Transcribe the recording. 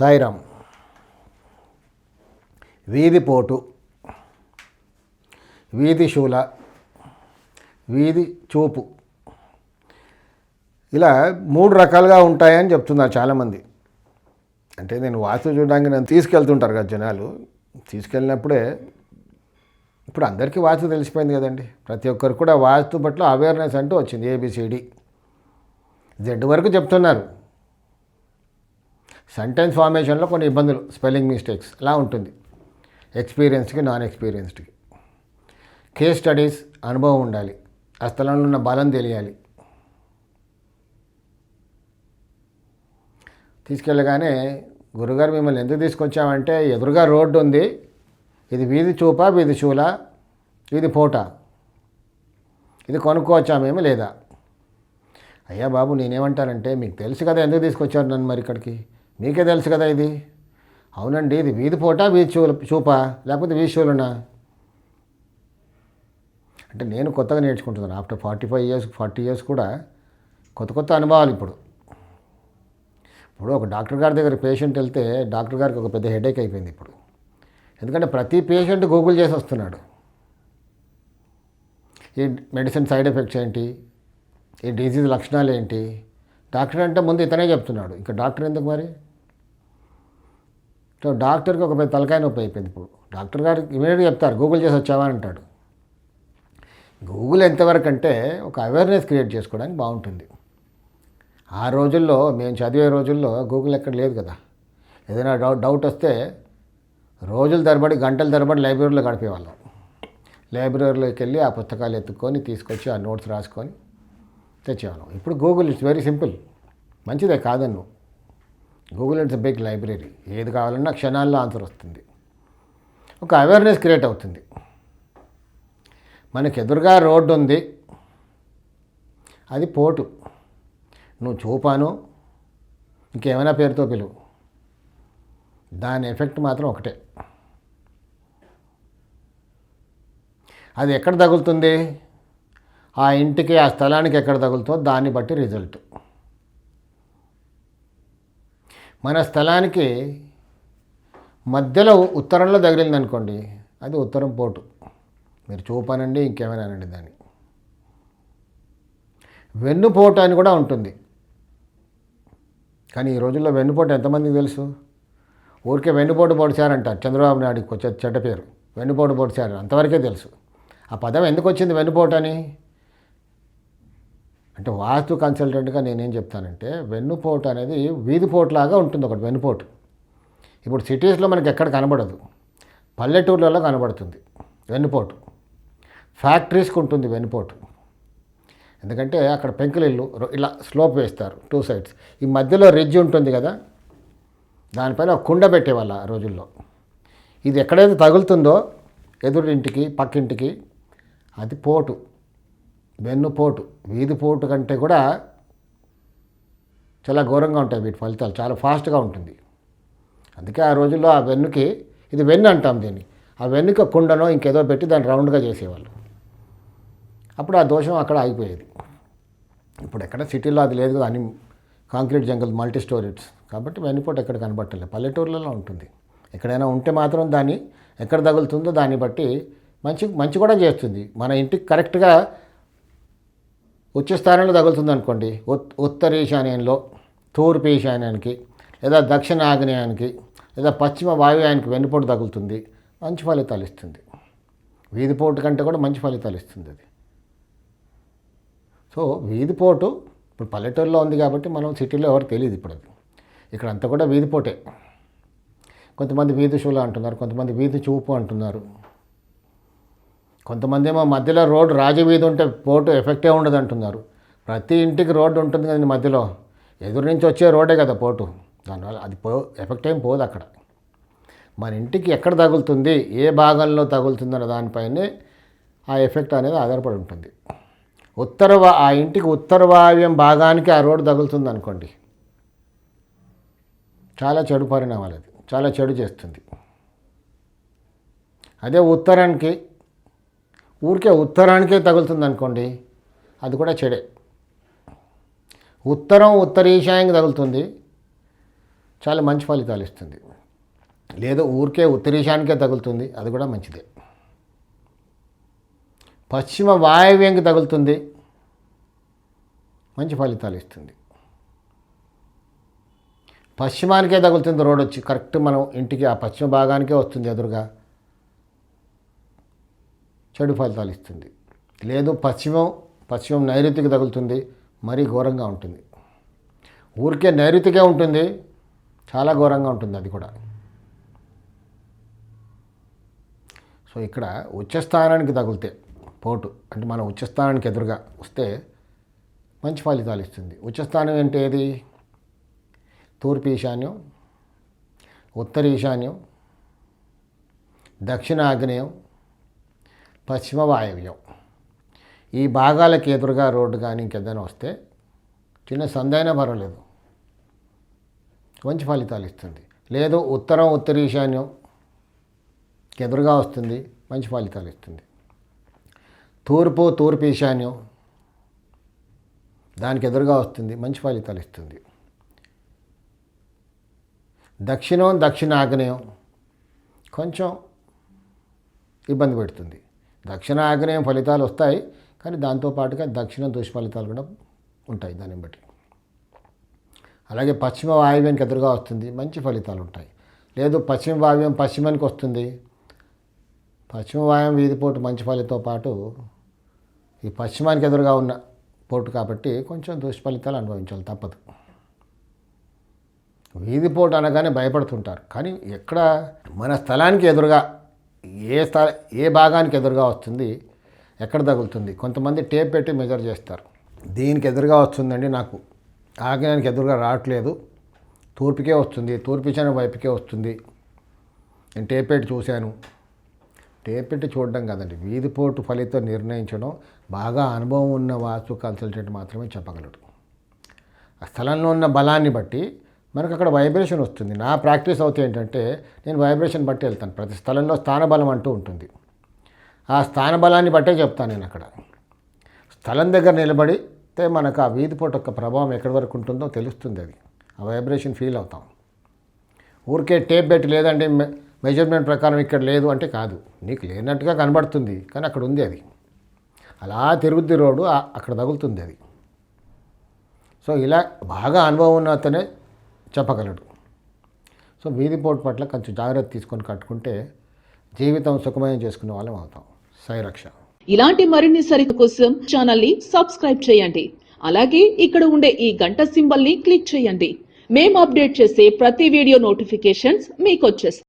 సాయిరామ్ వీధి పోటు వీధి శూల వీధి చూపు. ఇలా మూడు రకాలుగా ఉంటాయని చెప్తున్నారు చాలామంది. అంటే నేను వాస్తు చూడడానికి నన్ను తీసుకెళ్తుంటారు కదా జనాలు. తీసుకెళ్ళినప్పుడే ఇప్పుడు అందరికీ వాస్తు తెలిసిపోయింది కదండి. ప్రతి ఒక్కరు కూడా వాస్తు పట్ల అవేర్నెస్ అంటూ వచ్చింది ఏబిసిడి జెడ్ వరకు చెప్తున్నారు. సెంటెన్స్ ఫార్మేషన్లో కొన్ని ఇబ్బందులు స్పెల్లింగ్ మిస్టేక్స్ అలా ఉంటుంది. ఎక్స్పీరియన్స్కి నాన్ ఎక్స్పీరియన్స్డ్కి కేస్ స్టడీస్ అనుభవం ఉండాలి. ఆ స్థలంలో ఉన్న బలం తెలియాలి. తీసుకెళ్ళగానే గురుగారు మిమ్మల్ని ఎందుకు తీసుకొచ్చామంటే ఎదురుగా రోడ్డు ఉంది. ఇది వీధి చూపా వీధి చూలా వీధి పూట. ఇది కొనుక్కోవచ్చా మేము లేదా? అయ్యా బాబు నేనేమంటానంటే మీకు తెలుసు కదా ఎందుకు తీసుకొచ్చారు నన్ను మరి ఇక్కడికి? మీకే తెలుసు కదా ఇది? అవునండి ఇది వీధి పోటా వీధి చూ చూపా లేకపోతే వీధి చూలనా అంటే నేను కొత్తగా నేర్చుకుంటున్నాను. After forty five years forty years కూడా కొత్త కొత్త అనుభవాలు ఇప్పుడు. ఇప్పుడు ఒక డాక్టర్ గారి దగ్గర పేషెంట్ వెళ్తే డాక్టర్ గారికి ఒక పెద్ద హెడేక్ అయిపోయింది ఇప్పుడు. ఎందుకంటే ప్రతి పేషెంట్ గూగుల్ చేసి వస్తున్నాడు. ఈ మెడిసిన్ సైడ్ ఎఫెక్ట్స్ ఏంటి? ఈ డిజీజ్ లక్షణాలు ఏంటి? డాక్టర్ అంటే ముందు ఇతనే చెప్తున్నాడు. ఇంకా డాక్టర్ ఎందుకు మరి? సో డాక్టర్కి ఒక పెద్ద తలకాయ నొప్పి అయిపోయింది ఇప్పుడు. డాక్టర్ గారు ఇమీడియట్గా చెప్తారు గూగుల్ చేసి వచ్చావా అంటాడు. గూగుల్ ఎంతవరకు అంటే ఒక అవేర్నెస్ క్రియేట్ చేసుకోవడానికి బాగుంటుంది. ఆ రోజుల్లో మేము చదివే రోజుల్లో గూగుల్ ఎక్కడ లేదు కదా. ఏదైనా డౌట్ డౌట్ వస్తే రోజుల తరబడి గంటల తరబడి లైబ్రరీలో గడిపేవాళ్ళం. లైబ్రరీలోకి వెళ్ళి ఆ పుస్తకాలు ఎత్తుకొని తీసుకొచ్చి ఆ నోట్స్ రాసుకొని తెచ్చేవాళ్ళం. ఇప్పుడు గూగుల్ ఇట్స్ వెరీ సింపుల్. మంచిదే కాదన్ను. గూగుల్ ఇట్స్ బిగ్ లైబ్రరీ ఏది కావాలన్నా క్షణాల్లో ఆన్సర్ వస్తుంది. ఒక అవేర్నెస్ క్రియేట్ అవుతుంది. మనకి ఎదురుగా రోడ్డు ఉంది. అది పోటు నువ్వు చూపాను ఇంకేమైనా పేరుతో పిలువు. దాని ఎఫెక్ట్ మాత్రం ఒకటే. అది ఎక్కడ తగులుతుంది? ఆ ఇంటికి ఆ స్థలానికి ఎక్కడ తగులుతుందో దాన్ని బట్టి రిజల్ట్ మన స్థలానికి మధ్యలో ఉత్తరంలో తగిలింది అనుకోండి అది ఉత్తరం పోటు. మీరు చూపానండి ఇంకేమైనా అనండి దాన్ని. వెన్నుపోటు అని కూడా ఉంటుంది. కానీ ఈ రోజుల్లో వెన్నుపోటు ఎంతమందికి తెలుసు? ఊరికే వెన్నుపోటు పొడిచారంటారు చంద్రబాబు నాయుడుకి వచ్చే చెడ్డ పేరు. వెన్నుపోటు పొడిచారు అంతవరకే తెలుసు. ఆ పదం ఎందుకు వచ్చింది వెన్నుపోటు అని? అంటే వాస్తు కన్సల్టెంట్గా నేనేం చెప్తానంటే వెన్నుపోటు అనేది వీధిపోటులాగా ఉంటుంది ఒకటి వెన్నుపోటు. ఇప్పుడు సిటీస్లో మనకి ఎక్కడ కనబడదు. పల్లెటూర్లలో కనబడుతుంది వెన్నుపోటు. ఫ్యాక్టరీస్కి ఉంటుంది వెన్నుపోటు. ఎందుకంటే అక్కడ పెంకుల ఇల్లు ఇలా స్లోప్ వేస్తారు టూ సైడ్స్ ఈ మధ్యలో రిడ్జ్ ఉంటుంది కదా దానిపైన ఒక కుండ పెట్టేవాళ్ళ ఆ రోజుల్లో. ఇది ఎక్కడైతే తగులుతుందో ఎదురింటికి పక్కింటికి అది పోటు. వెన్నుపోటు వీధి పోటు కంటే కూడా చాలా ఘోరంగా ఉంటాయి వీటి ఫలితాలు చాలా ఫాస్ట్గా ఉంటుంది. అందుకే ఆ రోజుల్లో ఆ వెన్నుకి ఇది వెన్ను అంటాం దీన్ని. ఆ వెన్నుక కుండనో ఇంకేదో పెట్టి దాన్ని రౌండ్గా చేసేవాళ్ళు. అప్పుడు ఆ దోషం అక్కడ ఆగిపోయేది. ఇప్పుడు ఎక్కడ సిటీలో అది లేదు అని కాంక్రీట్ జంగల్ మల్టీ స్టోరీస్ కాబట్టి వెన్నుపోటు ఎక్కడ కనబట్టలేదు. పల్లెటూర్లలో ఉంటుంది. ఎక్కడైనా ఉంటే మాత్రం దాన్ని ఎక్కడ తగులుతుందో దాన్ని బట్టి మంచి మంచి కూడా చేస్తుంది. మన ఇంటికి కరెక్ట్గా ఉచ్చ స్థానంలో తగులుతుంది అనుకోండి ఉత్ ఉత్తర ఈశాన్యంలో తూర్పు ఈశాన్యానికి లేదా దక్షిణ ఆగ్నేయానికి లేదా పశ్చిమ వాయువ్యానికి వెన్నుపోటు తగులుతుంది మంచి ఫలితాలు ఇస్తుంది. వీధిపోటు కంటే కూడా మంచి ఫలితాలు ఇస్తుంది అది. సో వీధిపోటు ఇప్పుడు పల్లెటూరులో ఉంది కాబట్టి మనం సిటీలో ఎవరు తెలియదు ఇప్పుడు అది. ఇక్కడ అంతా కూడా వీధిపోటే. కొంతమంది వీధి షూల అంటున్నారు కొంతమంది వీధి చూపు అంటున్నారు. కొంతమంది ఏమో మధ్యలో రోడ్డు రాజవీధి ఉంటే పోటు ఎఫెక్టే ఉండదు అంటున్నారు. ప్రతి ఇంటికి రోడ్డు ఉంటుంది కదండి మధ్యలో. ఎదురు నుంచి వచ్చే రోడ్డే కదా పోటు. దానివల్ల అది పో ఎఫెక్ట్ ఏం పోదు అక్కడ. మన ఇంటికి ఎక్కడ తగులుతుంది ఏ భాగంలో తగులుతుందన్న దానిపైనే ఆ ఎఫెక్ట్ అనేది ఆధారపడి ఉంటుంది. ఉత్తర ఆ ఇంటికి ఉత్తర వాయువ్యం భాగానికి ఆ రోడ్డు తగులుతుంది అనుకోండి. చాలా చెడు పరిణామాలు అది. చాలా చెడు చేస్తుంది. అదే ఉత్తరానికి ఊరికే ఉత్తరానికే తగులుతుంది అనుకోండి అది కూడా చెడే. ఉత్తరం ఉత్తర ఈశాన్యానికి తగులుతుంది చాలా మంచి ఫలితాలు ఇస్తుంది. లేదు ఊరికే ఉత్తరీశానికే తగులుతుంది అది కూడా మంచిదే. పశ్చిమ వాయవ్యంకి తగులుతుంది మంచి ఫలితాలు ఇస్తుంది. పశ్చిమానికే తగులుతుంది రోడ్ వచ్చి కరెక్ట్ మనం ఇంటికి ఆ పశ్చిమ భాగానికే వస్తుంది ఎదురుగా. చెడు ఫలితాలు ఇస్తుంది. లేదు పశ్చిమం పశ్చిమం నైరుతికి తగులుతుంది మరీ ఘోరంగా ఉంటుంది. ఊరికే నైరుతికే ఉంటుంది చాలా ఘోరంగా ఉంటుంది అది కూడా. సో ఇక్కడ ఉచ్చస్థానానికి తగిలితే పోటు అంటే మన ఉచ్చస్థానానికి ఎదురుగా వస్తే మంచి ఫలితాలు ఇస్తుంది. ఉచ్చస్థానం అంటే ఏది? తూర్పు ఈశాన్యం ఉత్తర ఈశాన్యం దక్షిణ ఆగ్నేయం పశ్చిమ వాయవ్యం ఈ భాగాలకు ఎదురుగా రోడ్డు కానీ ఇంకేదైనా వస్తే చిన్న సందైనా పర్వాలేదు మంచి ఫలితాలు ఇస్తుంది. లేదు ఉత్తరం ఉత్తర ఈశాన్యం ఎదురుగా వస్తుంది మంచి ఫలితాలు ఇస్తుంది. తూర్పు తూర్పు ఈశాన్యం దానికి ఎదురుగా వస్తుంది మంచి ఫలితాలు ఇస్తుంది. దక్షిణం దక్షిణ ఆగ్నేయం కొంచెం ఇబ్బంది పెడుతుంది. దక్షిణ ఆగ్నేయం ఫలితాలు వస్తాయి కానీ దాంతోపాటుగా దక్షిణం దుష్ఫలితాలు కూడా ఉంటాయి దాన్ని బట్టి. అలాగే పశ్చిమ వాయువ్యానికి ఎదురుగా వస్తుంది మంచి ఫలితాలు ఉంటాయి. లేదు పశ్చిమ వాయువ్యం పశ్చిమానికి వస్తుంది. పశ్చిమ వాయువ్యం వీధిపోటు మంచి ఫలితో పాటు ఈ పశ్చిమానికి ఎదురుగా ఉన్న పోటు కాబట్టి కొంచెం దుష్ఫలితాలు అనుభవించాలి తప్పదు. వీధిపోటు అనగానే భయపడుతుంటారు. కానీ ఎక్కడ మన స్థలానికి ఎదురుగా ఏ స్థల ఏ భాగానికి ఎదురుగా వస్తుంది? ఎక్కడ తగులుతుంది? కొంతమంది టేప్ పెట్టి మెజర్ చేస్తారు. దీనికి ఎదురుగా వస్తుందండి నాకు. ఆగ్నేయానికి ఎదురుగా రావట్లేదు. తూర్పుకే వస్తుంది. తూర్పు వైపుకే వస్తుంది. నేను టేప్ పెట్టి చూశాను. టేప్ పెట్టి చూడడం కాదండి. వీధిపోటు ఫలితం నిర్ణయించడం బాగా అనుభవం ఉన్న వాస్తు కన్సల్టెంట్ మాత్రమే చెప్పగలడు. ఆ స్థలంలో ఉన్న బలాన్ని బట్టి మనకు అక్కడ వైబ్రేషన్ వస్తుంది. నా ప్రాక్టీస్ అవుతే ఏంటంటే నేను వైబ్రేషన్ బట్టి వెళ్తాను. ప్రతి స్థలంలో స్థానబలం అంటూ ఉంటుంది. ఆ స్థానబలాన్ని బట్టే చెప్తాను నేను అక్కడ. స్థలం దగ్గర నిలబడితే మనకు ఆ వీధిపోటు యొక్క ప్రభావం ఎక్కడి వరకు ఉంటుందో తెలుస్తుంది అది. ఆ వైబ్రేషన్ ఫీల్ అవుతాం. ఊరికే టేప్ పెట్టి లేదండి మె- మెజర్మెంట్ ప్రకారం ఇక్కడ లేదు అంటే కాదు. నీకు లేనట్టుగా కనబడుతుంది కానీ అక్కడ ఉంది అది. అలా తిరుగుద్ది రోడ్డు అక్కడ తగులుతుంది అది. సో ఇలా బాగా అనుభవం ఉన్న అతనే చెప్పగలడు. సో వీధిపోటు పట్ల కొంచెం జాగ్రత్త తీసుకొని కట్టుకుంటే జీవితం సుఖమయం చేసుకునే వాళ్ళం అవుతాం. సైరక్ష ఇలాంటి మరిన్ని సరికు కోసం ఛానల్ని సబ్స్క్రైబ్ చేయండి. అలాగే ఇక్కడ ఉండే ఈ గంట సింబల్ని క్లిక్ చేయండి. మేము అప్డేట్ చేసే ప్రతి వీడియో నోటిఫికేషన్స్ మీకు వచ్చేస్తాయి